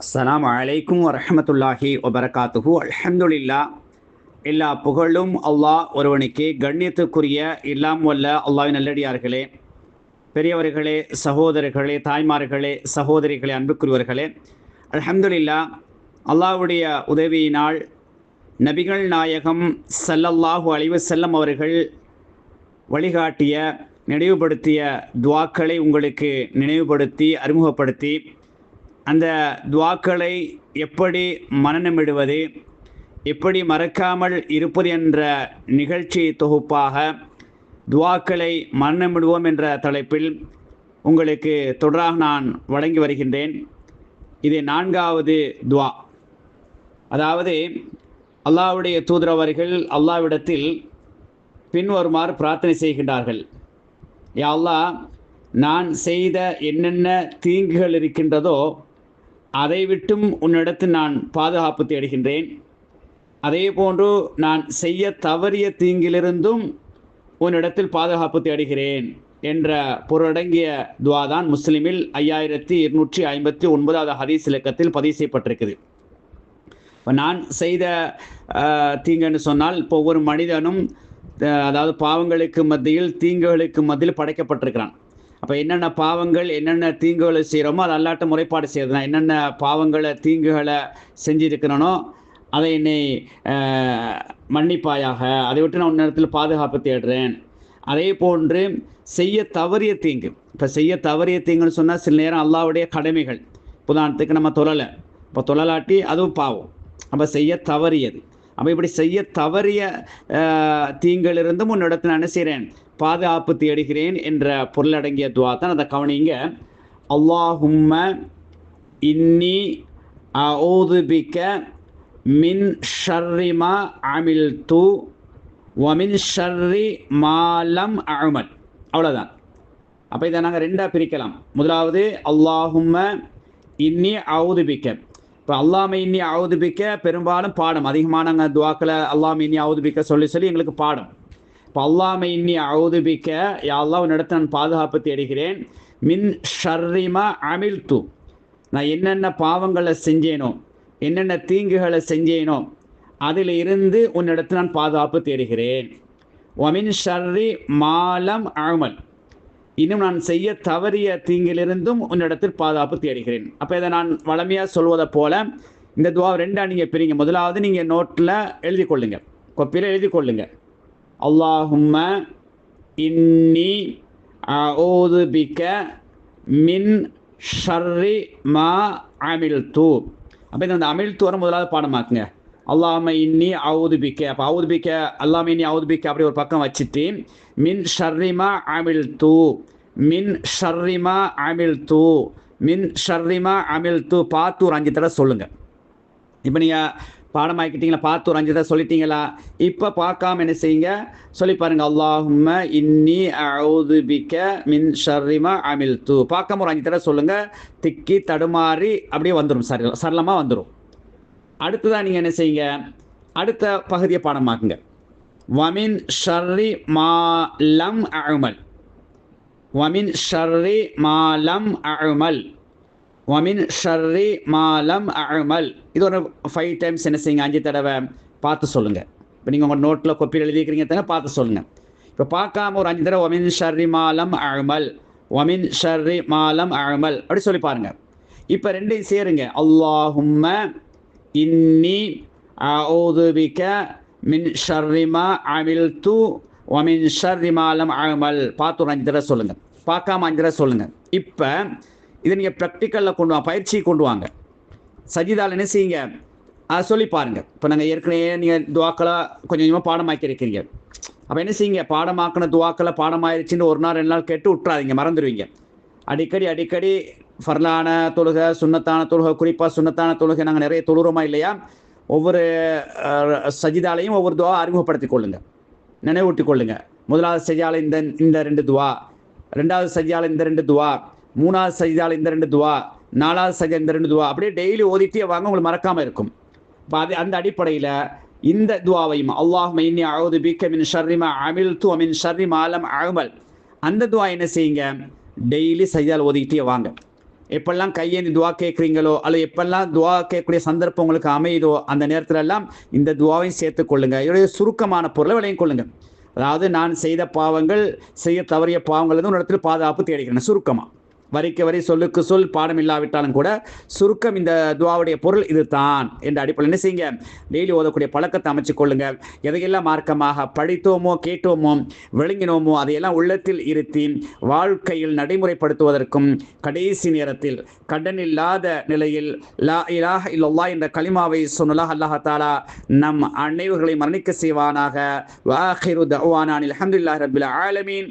அஸ்லாம் அலைக்கும் வரமத்துல்லாஹி வபரகாத்துஹு. அலமதுல்லா எல்லா புகழும் அல்லாஹ் ஒருவனுக்கு கண்ணியத்துக்குரிய எல்லாம் வல்ல அல்லாவின் நல்லடியார்களே பெரியவர்களே சகோதரர்களே தாய்மார்களே சகோதரிகளே அன்புக்குரியவர்களே அலமதுல்லா அல்லாஹ்வுடைய உதவியினால் நபிகள் நாயகம் செல்லல்லாஹு அழிவு செல்லம் அவர்கள் வழிகாட்டிய நினைவுபடுத்திய துவாக்களை உங்களுக்கு நினைவுபடுத்தி அறிமுகப்படுத்தி அந்த துவாக்களை எப்படி மனநமிடுவது எப்படி மறக்காமல் இருப்பது என்ற நிகழ்ச்சி தொகுப்பாக துவாக்களை மனநமிடுவோம் என்ற தலைப்பில் உங்களுக்கு தொடராக நான் வழங்கி வருகின்றேன். இது நான்காவது துவா. அதாவது அல்லாஹ்வுடைய தூதரவர்கள் அல்லாவிடத்தில் பின்வருமாறு பிரார்த்தனை செய்கின்றார்கள். யா அல்லாஹ் நான் செய்த என்னென்ன தீங்குகள் இருக்கின்றதோ அதை விட்டும் உன்னிடத்தில் நான் பாதுகாப்பு தேடுகின்றேன். அதே போன்று நான் செய்ய தவறிய தீங்கிலிருந்தும் உன்னிடத்தில் பாதுகாப்பு தேடுகிறேன் என்ற பொருளடங்கிய துவா தான் முஸ்லிமில் ஐயாயிரத்தி இருநூற்றி ஐம்பத்தி ஒன்பதாவது ஹதீஸ் இலக்கத்தில் பதிவு செய்யப்பட்டிருக்குது. இப்போ நான் செய்த தீங்குன்னு சொன்னால் இப்போ ஒவ்வொரு மனிதனும் அதாவது பாவங்களுக்கு மத்தியில் தீங்குகளுக்கு மத்தியில் படைக்கப்பட்டிருக்கிறான். அப்போ என்னென்ன பாவங்கள் என்னென்ன தீங்குகளை செய்கிறோமோ அது அல்லாட்ட முறைப்பாடு செய்கிறது நான் என்னென்ன பாவங்களை தீங்குகளை செஞ்சிருக்கிறனோ அதை என்னை மன்னிப்பாயாக. அதை விட்டு நான் நேரத்தில் பாதுகாப்பு தேடுறேன். அதே போன்று செய்ய தவறிய தீங்கு. இப்போ செய்ய தவறிய தீங்குன்னு சொன்னால் சில நேரம் அல்லாவுடைய கடமைகள். உதாரணத்துக்கு நம்ம தொழலை. இப்போ தொழலாட்டி அதுவும் பாவம். அப்போ செய்ய தவறியது. அப்போ இப்படி செய்ய தவறிய அஹ், தீங்கிலிருந்தும் உன்னிடத்தில் நான் என்ன செய்கிறேன் பாதுகாப்பு தேடுகிறேன் என்ற பொருளடங்கிய துவா தான் அதை கவனிங்க. அல்லாஹும்ம இன்னி அவுதுபிக்க மின் ஷர்ரிமா அமில் தூ வமின் ஷர்ரி மாலம் அமல் அவ்வளோதான் அப்போ இதை நாங்கள் ரெண்டாக பிரிக்கலாம். முதலாவது அல்லாஹும்ம இன்னி அவுதுபிக்க. இப்போ அல்லாம இன்னி அவதுபிக்க பெரும்பாலும் பாடம். அதிகமான துவாக்களை அல்லாம இன்னி அவதுபிக்க சொல்லி சொல்லி எங்களுக்கு பாடம். இப்போ அல்லாம இன்னி அவுதுபிக்க யாழ்லா உன்னிடத்தை நான் பாதுகாப்பு தேடுகிறேன். மின் ஷர்ரிமா அமில் தூ நான் என்னென்ன பாவங்களை செஞ்சேனோ என்னென்ன தீங்குகளை செஞ்சேனோ அதில் இருந்து உன்னிடத்தில் நான் பாதுகாப்பு தேடுகிறேன். ஒமின் ஷர்ரி மாலம் அமல். இன்னும் நான் செய்ய தவறிய தீங்கிலிருந்தும் உன்னிடத்தில் பாதுகாப்பு தேடுகிறேன். அப்போ இதை நான் வளமையாக சொல்வதை போல இந்த துவா ரெண்டாக நீங்கள் பிரிங்க. முதலாவது நீங்கள் நோட்டில் எழுதி கொள்ளுங்க கொப்பியில் எழுதி கொள்ளுங்க அல்லாஹும்ம இன்னி ஓது பிக்க மின் ஷர்ரி மா அமில் தூ அப்போ இந்த அமில் தூரம் முதலாவது பாடமாக்குங்க. அல்லாம இன்னி அவுதுபிக்க. அப்போ அவுது அல்லாம இன்னி அவுதுபிக்க அப்படி ஒரு பக்கம் வச்சுட்டு மின் ஷர்ரிமா அமில் தூ மின் ஷர்ரிமா அமில் தூ மின் ஷர்ரிமா அமில் தூ பார்த்து ஒரு அஞ்சு தடவை சொல்லுங்கள் இப்போ நீங்கள் பாடமாக்கிட்டீங்களா பார்த்து ஒரு அஞ்சு தடவை சொல்லிட்டீங்களா? இப்போ பார்க்காம என்ன செய்யுங்க? சொல்லி பாருங்க அல்லாஹும்ம இன்னி அவுதுபிக்க மின் ஷர்ரிமா அமில் தூ பார்க்காம ஒரு அஞ்சு தடவை சொல்லுங்க. திக்கி தடுமாறி அப்படியே வந்துடும் சரி சரளமாக வந்துடும் அடுத்ததாக நீங்கள் என்ன செய்யுங்க? அடுத்த பகுதியை பாடமாக்குங்க. வமின் ஷர்ரி மா லம் வமின் ஷர்ரி மாலம் அழுமல் வமின் ஷர்ரி மாலம் அழுமல் இது ஒரு ஃபைவ் டைம்ஸ் என்ன செய்யுங்க? அஞ்சு தடவை பார்த்து சொல்லுங்கள் இப்போ நீங்கள் உங்கள் நோட்டில் கொப்பியில் எழுதிக்கிறீங்க தானே பார்த்து சொல்லுங்கள் இப்போ பார்க்காம ஒரு அஞ்சு தடவை ஒமின் ஷர்ரி மாலம் அழுமல் ஒமின் ஷர்ரி மாலம் அழுமல் அப்படி சொல்லி பாருங்கள் இப்போ ரெண்டையும் சேருங்க. அல்லாஹும்ம இன்னி அவுதுபிக்க மின் ஷர்ரிமா அமில் தூ ஒமின் ஷர்ரிமாலம் அமல் பார்த்து ஒரு அஞ்சு தடவை சொல்லுங்கள் பார்க்காம அஞ்சு தடவை சொல்லுங்கள் இப்போ இதை நீங்கள் ப்ராக்டிக்கலில் கொண்டு வாங்க பயிற்சி கொண்டு வாங்க. சஜிதால் என்ன செய்யுங்க? அதை சொல்லி பாருங்கள் இப்போ நாங்கள் ஏற்கனவே நீங்கள் துவாக்களை கொஞ்சம் கொஞ்சமாக பாடமாக்கி இருக்கிறீங்க அப்போ என்ன செய்யுங்க? பாடமாக்கின துவாக்களை பாடமாயிருச்சுன்னு ஒரு நாள் ரெண்டு நாள் கேட்டு விட்றாதீங்க மறந்துடுவீங்க. அடிக்கடி அடிக்கடி ஃபர்லான தொழுகை சுண்ணத்தான தொழுகை குறிப்பாக சுண்ணத்தான தொழுகை நாங்கள் நிறைய தொழுகிறோமா இல்லையா? ஒவ்வொரு சஜிதாலையும் ஒவ்வொரு துவா அறிமுகப்படுத்திக் கொள்ளுங்க. நினைவூட்டிக் கொள்ளுங்க. முதலாவது சஜியால இந்த இந்த ரெண்டு துவா. ரெண்டாவது சஜியால இந்த ரெண்டு துவா. மூணாவது சஜிதால இந்த ரெண்டு துவா. நாலாவது சஜ இந்த ரெண்டு துவா. அப்படியே டெய்லி ஓதிட்டே வாங்க உங்களுக்கு மறக்காமல் இருக்கும். இப்போ அது அந்த அடிப்படையில் இந்த துவாவையும் அல்லாஹ் இன்னி அழுது பிக்க மின் ஷர்ரிமா அமில் து மின் ஷர்ரி மாலம் அகமல் அந்த துவா என்ன செய்யுங்க? டெய்லி சஜிதால் ஓதிக்கிட்டே வாங்க. எப்பெல்லாம் கையேந்தி துவா கேட்குறீங்களோ அல்லது எப்பெல்லாம் துவா கேட்கக்கூடிய சந்தர்ப்பம் உங்களுக்கு அமையுதோ அந்த நேரத்துல எல்லாம் இந்த துவாவையும் சேர்த்து கொள்ளுங்க. இதோடைய சுருக்கமான பொருளை விளையும் கொள்ளுங்க. அதாவது நான் செய்த பாவங்கள் செய்ய தவறிய பாவங்கள் வந்து ஒரு இடத்துல பாதுகாப்பு தேடிக்கிறேன். சுருக்கமாக வரிக்கு வரி சொல்லுக்கு சொல் பாடம் இல்லாவிட்டாலும் கூட சுருக்கம் இந்த துவாவுடைய பொருள் இது தான் என்ற அடிப்படையில் என்ன செய்யுங்க டெய்லி ஓதக்கூடிய பழக்கத்தை அமைச்சு கொள்ளுங்க. எதையெல்லாம் மார்க்கமாக படித்தோமோ கேட்டோமோ விளங்கினோமோ அதையெல்லாம் உள்ளத்தில் இருத்தி வாழ்க்கையில் நடைமுறைப்படுத்துவதற்கும் கடைசி நேரத்தில் கடன் இல்லாத நிலையில் லா இலாஹ இல்லல்லா என்ற கலிமாவை சொன்னலாக அல்லாஹாலா நம் அனைவர்களை மரணிக்க செய்வானாக. வாஹிரு தவானான் அலமதுல்லாஹ் ரபில் ஆலமீன்.